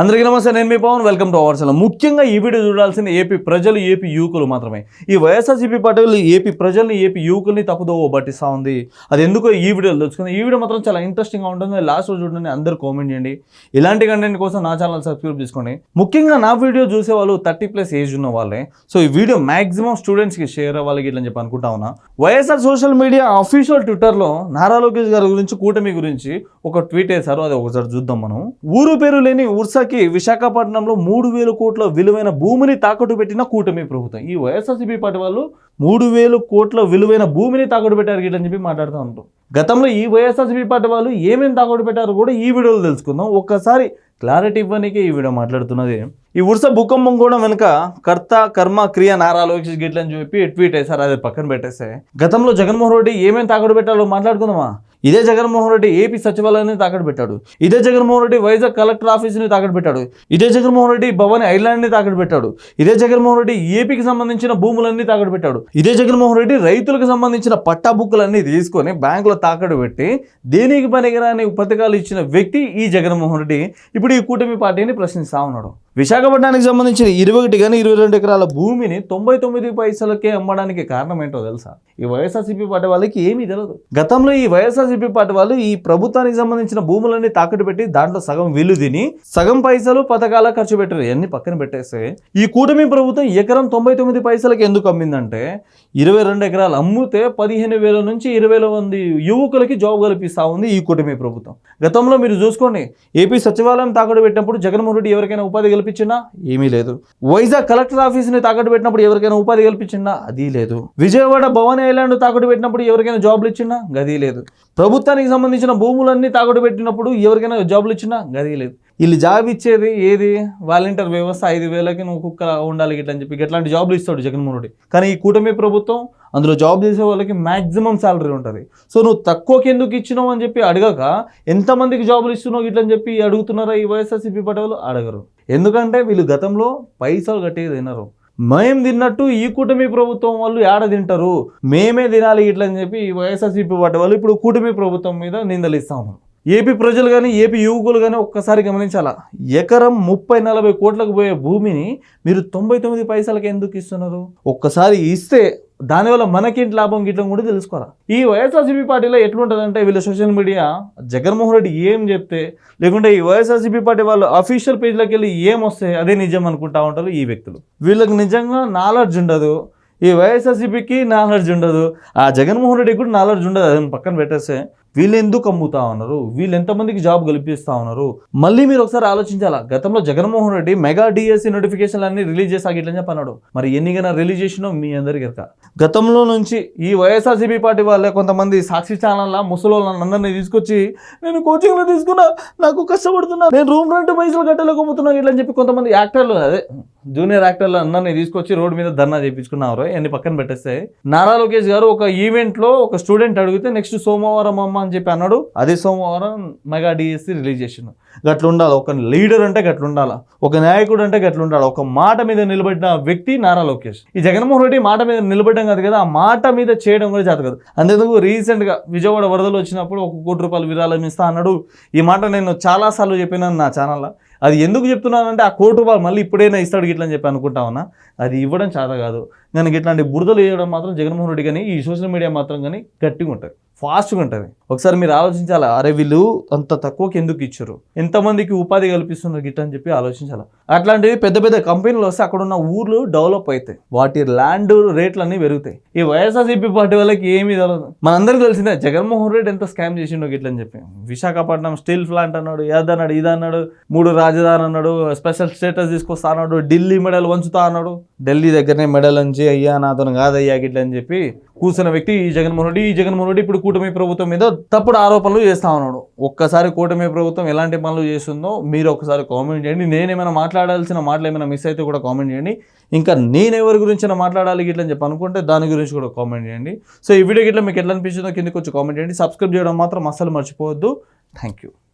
అందరికీ నమస్తే నేను మీ Pavan. Welcome to our channel ముఖ్యంగా ఈ వీడియో చూడాల్సిన ఏపీ ప్రజలు ఏపీ యువకులు మాత్రమే. ఈ వైఎస్ఆర్సీపీ పార్టీలు ఏపీ ప్రజల్ని ఏపీ యువకుల్ని తప్పుదోవ పట్టిస్తూ ఉంది. అది ఎందుకో ఈ వీడియోలో తెలుసుకుంది. ఈ వీడియో మాత్రం చాలా ఇంట్రెస్టింగ్గా ఉంటుంది. లాస్ట్ రోజు చూడండి అందరూ కామెంట్ చేయండి. ఇలాంటి కంటెంట్ కోసం నా ఛానల్ సబ్స్క్రైబ్ చేసుకోండి. ముఖ్యంగా నా వీడియో చూసే వాళ్ళు థర్టీ ప్లస్ ఏజ్ ఉన్న వాళ్ళే. సో ఈ వీడియో మాక్సిమం స్టూడెంట్స్కి షేర్ అవ్వాలి ఇట్లని చెప్పి అనుకుంటా ఉన్నా. వైఎస్ఆర్ సోషల్ మీడియా అఫీషియల్ ట్విట్టర్లో నారా లోకేష్ గారి గురించి కూటమి గురించి ఒక ట్వీట్ వేశారు. అది ఒకసారి చూద్దాం మనం. ఊరు పేరు లేని ఉర్సా ఉర్సాకి విశాఖపట్నంలో మూడు వేల కోట్ల విలువైన భూమిని తాకట్టు పెట్టిన కూటమి ప్రభుత్వం. ఈ వైఎస్ఆర్సీపీ పార్టీ వాళ్ళు మూడు వేల కోట్ల విలువైన భూమిని తాకట్టు పెట్టారు గిట్లని చెప్పి మాట్లాడుతూ ఉంటాం గతంలో ఈ వైఎస్ఆర్సీపీ పార్టీ వాళ్ళు ఏమేమి తాకట్టు పెట్టారో కూడా ఈ వీడియోలో తెలుసుకుందాం. ఒక్కసారి క్లారిటీ ఇవ్వడానికి ఈ వీడియో మాట్లాడుతున్నది. ఈ ఉర్స భూకంపం కూడా వెనుక కర్త కర్మ క్రియ నారా లోకేష్ అని చెప్పి ట్వీట్ వేశారు. అది పక్కన పెట్టేస్తే. గతంలో జగన్మోహన్ రెడ్డి ఏమేమి తాకట్టు పెట్టాలో మాట్లాడుకుందామా? ఇదే జగన్మోహన్ రెడ్డి ఏపీ సచివాలయాన్ని తాకట్టు పెట్టాడు. ఇదే జగన్మోహన్ రెడ్డి వైజాగ్ కలెక్టర్ ఆఫీస్ని తాకట్టు పెట్టాడు. ఇదే జగన్మోహన్ రెడ్డి భవానీ ఐలాండ్ని తాకట్టు పెట్టాడు. ఇదే జగన్మోహన్ రెడ్డి ఏపీకి సంబంధించిన భూములన్నీ తాకట్టు పెట్టాడు. ఇదే జగన్మోహన్ రెడ్డి రైతులకు సంబంధించిన పట్టా బుక్కులన్నీ తీసుకొని బ్యాంకులో తాకట్టు పెట్టి దేనికి పనికిరాని పథకాలు ఇచ్చిన వ్యక్తి ఈ జగన్మోహన్ రెడ్డి. ఇప్పుడు ఈ కూటమి పార్టీని ప్రశ్నిస్తా ఉన్నాడు. విశాఖపట్నానికి సంబంధించిన ఇరవై ఒకటి కానీ ఇరవై రెండు ఎకరాల భూమిని తొంభై తొమ్మిది పైసలకే అమ్మడానికి కారణం ఏంటో తెలుసా? ఈ వైఎస్ఆర్సీపీ పార్టీ వాళ్ళకి ఏమీ తెలియదు గతంలో ఈ వైఎస్ఆర్సీపీ పార్టీ వాళ్ళు ఈ ప్రభుత్వానికి సంబంధించిన భూములన్నీ తాకట్టు పెట్టి దాంట్లో సగం విల్లు తిని సగం పైసలు పథకాల ఖర్చు పెట్టారు. ఇవన్నీ పక్కన పెట్టేస్తే ఈ కూటమి ప్రభుత్వం ఎకరం తొంభై తొమ్మిది పైసలకి ఎందుకు అమ్మిందంటే ఇరవై రెండు ఎకరాలు అమ్మితే పదిహేను వేల నుంచి ఇరవై మంది యువకులకి జాబ్ కల్పిస్తూ ఉంది ఈ కూటమి ప్రభుత్వం. గతంలో మీరు చూసుకోండి ఏపీ సచివాలయం తాకట్టు పెట్టినప్పుడు జగన్మోహన్ రెడ్డి ఎవరికైనా ఉపాధి కల్పించినా ఏమీ లేదు. వైజాగ్ కలెక్టర్ ఆఫీస్ని తాకట్టు పెట్టినప్పుడు ఎవరికైనా ఉపాధి కల్పించినా అది లేదు. విజయవాడ భవన్ ఐలాండ్ తాకట్టు పెట్టినప్పుడు ఎవరికైనా జాబ్లు ఇచ్చినా గది లేదు. ప్రభుత్వానికి సంబంధించిన భూములన్నీ తాకట్టు పెట్టినప్పుడు ఎవరికైనా జాబ్లు ఇచ్చినా గది లేదు. వీళ్ళు జాబ్ ఇచ్చేది ఏది? వాలంటీర్ వ్యవస్థ ఐదు వేలకి నువ్వు కుక్క ఉండాలి ఇట్లా అని చెప్పి ఇట్లాంటి జాబ్లు ఇస్తాడు జగన్మోహన్ రెడ్డి. కానీ ఈ కూటమి ప్రభుత్వం అందులో జాబ్ చేసే వాళ్ళకి మ్యాక్సిమం శాలరీ ఉంటుంది. సో నువ్వు తక్కువకి ఎందుకు ఇచ్చినావు అని చెప్పి అడగక ఎంతమందికి జాబులు ఇస్తున్నావు ఇట్లని చెప్పి అడుగుతున్నారా ఈ వైఎస్ఆర్సీపీ పార్టీ వాళ్ళు అడగరు. ఎందుకంటే వీళ్ళు గతంలో పైసలు కట్టేది తినరు. మేం తిన్నట్టు ఈ కూటమి ప్రభుత్వం వాళ్ళు ఏడ తింటారు? మేమే తినాలి ఇట్లా అని చెప్పి ఈ వైఎస్ఆర్సీపీ పార్టీ వాళ్ళు ఇప్పుడు కూటమి ప్రభుత్వం మీద నిందలిస్తా. ఉన్నారు ఏపీ ప్రజలు కానీ ఏపీ యువకులు కానీ ఒక్కసారి గమనించాలా. ఎకరం ముప్పై నలభై కోట్లకు పోయే భూమిని మీరు తొంభై తొమ్మిది పైసలకి ఎందుకు ఇస్తున్నారు? ఒక్కసారి ఇస్తే దానివల్ల మనకేంటి లాభం గిట్లం కూడా తెలుసుకోవాలి? ఈ వైఎస్ఆర్సీపీ పార్టీలో ఎట్లుంటుందంటే వీళ్ళ సోషల్ మీడియా జగన్మోహన్ రెడ్డి ఏం చెప్తే లేకుంటే ఈ వైఎస్ఆర్సీపీ పార్టీ వాళ్ళు అఫీషియల్ పేజ్లోకి వెళ్ళి ఏం వస్తే అదే నిజం అనుకుంటా ఉంటారు ఈ వ్యక్తులు. వీళ్ళకి నిజంగా నాలెడ్జ్ ఉండదు. ఈ వైఎస్ఆర్సీపీకి నాలెడ్జ్ ఉండదు. ఆ జగన్మోహన్ రెడ్డికి కూడా నాలెడ్జ్ ఉండదు. అది పక్కన పెట్టేస్తే వీళ్ళు ఎందుకు అమ్ముతా ఉన్నారు? వీళ్ళు ఎంతమందికి జాబ్ కల్పిస్తా ఉన్నారు? మళ్ళీ మీరు ఒకసారి ఆలోచించాలా? గతంలో జగన్మోహన్ రెడ్డి మెగా డిఎస్సి నోటిఫికేషన్లు అన్ని రిలీజ్ చేసాగిట్లని చెప్పన్నాడు. మరి ఎన్నికైనా రిలీజ్ చేసినో మీ అందరికీ ఎరక గతంలో నుంచి ఈ వైఎస్ఆర్సీపీ పార్టీ వాళ్ళే కొంతమంది సాక్షి ఛానల్ ముసలోళ్ళని అందరినీ తీసుకొచ్చి నేను కోచింగ్లో తీసుకున్నా నాకు కష్టపడుతున్నా నేను రూమ్ రెంట్ పైసలు కట్టలేకపోతున్నా ఇట్లా అని చెప్పి కొంతమంది యాక్టర్లు అదే జూనియర్ యాక్టర్లు అందరినీ తీసుకొచ్చి రోడ్డు మీద ధర్నా చేయించుకున్నారు అన్ని పక్కన పెట్టేస్తే. నారా లోకేష్ గారు ఒక ఈవెంట్లో ఒక స్టూడెంట్ అడిగితే నెక్స్ట్ సోమవారం అమ్మ అని చెప్పి అన్నాడు. అదే సోమవారం మెగా డిఎస్సి రిలీజ్ చేసిండు. గట్ల ఉండాలి ఒక లీడర్ అంటే గట్ల ఉండాలి ఒక నాయకుడు అంటే గట్ల ఉండాలి ఒక మాట మీద నిలబడిన వ్యక్తి నారా లోకేష్. ఈ జగన్మోహన్ రెడ్డి మాట మీద నిలబడడం కాదు కదా ఆ మాట మీద చేయడం కూడా చేత కాదు. అంతేందుకు రీసెంట్గా విజయవాడ వరదలు వచ్చినప్పుడు ఒక కోటి రూపాయలు విరాళం ఇస్తా అన్నాడు. ఈ మాట నేను చాలాసార్లు చెప్పినాను నా ఛానల్లో. అది ఎందుకు చెప్తున్నానంటే ఆ కోటి రూపాయలు మళ్ళీ ఇప్పుడైనా ఇస్తాడు గిట్లని చెప్పి అనుకుంటా ఉన్నా. అది ఇవ్వడం చాలా కాదు. కనుక ఇట్లాంటి బురదలు వేయడం మాత్రం జగన్మోహన్ రెడ్డి కానీ ఈ సోషల్ మీడియా మాత్రం కానీ గట్టిగా ఉంటుంది ఫాస్ట్గా ఉంటుంది ఒకసారి మీరు ఆలోచించాలా? అరే వీళ్ళు అంత తక్కువకి ఎందుకు ఇచ్చారు? ఎంతమందికి ఉపాధి కల్పిస్తున్నారు గిట్ట అని చెప్పి ఆలోచించాలి? అట్లాంటివి పెద్ద పెద్ద కంపెనీలు వస్తే అక్కడ ఉన్న ఊర్లు డెవలప్ అవుతాయి. వాటి ల్యాండ్ రేట్లు అన్నీ పెరుగుతాయి. ఈ వైఎస్ఆర్సీపీ పార్టీ వాళ్ళకి ఏమీ తెలియదు మనందరికీ తెలిసిందే జగన్మోహన్ రెడ్డి ఎంత స్కామ్ చేసిండో గిట్ల అని చెప్పి. విశాఖపట్నం స్టీల్ ప్లాంట్ అన్నాడు ఏదన్నాడు ఇదన్నాడు మూడు రాజధాని అన్నాడు స్పెషల్ స్టేటస్ తీసుకొస్తా అన్నాడు ఢిల్లీ మెడల్ వంచుతా అన్నాడు. ఢిల్లీ దగ్గరనే మెడల్ అంచి అయ్యా నాతో కాదయ్యా గిట్ల అని చెప్పి కూర్చున్న వ్యక్తి ఈ జగన్మోహన్ రెడ్డి. ఈ జగన్మోహన్ రెడ్డి ఇప్పుడు కూటమి ప్రభుత్వం మీద తప్పుడు ఆరోపణలు చేస్తా ఉన్నాడు. ఒక్కసారి కూటమి ప్రభుత్వం ఎలాంటి పనులు చేస్తుందో మీరు ఒకసారి కామెంట్ చేయండి. నేనేమైనా మాట్లాడాల్సిన మాటలు ఏమైనా మిస్ అయితే కూడా కామెంట్ చేయండి. ఇంకా నేను ఎవరి గురించి మాట్లాడాలి గిట్ల అని చెప్పి అనుకుంటే దాని గురించి కూడా కామెంట్ చేయండి. సో ఈ వీడియో గిట్ల మీకు ఎట్లా అనిపించిందో కిందకి వచ్చి కామెంట్ చేయండి. సబ్స్క్రైబ్ చేయడం మాత్రం అస్సలు మర్చిపోవద్దు. Thank you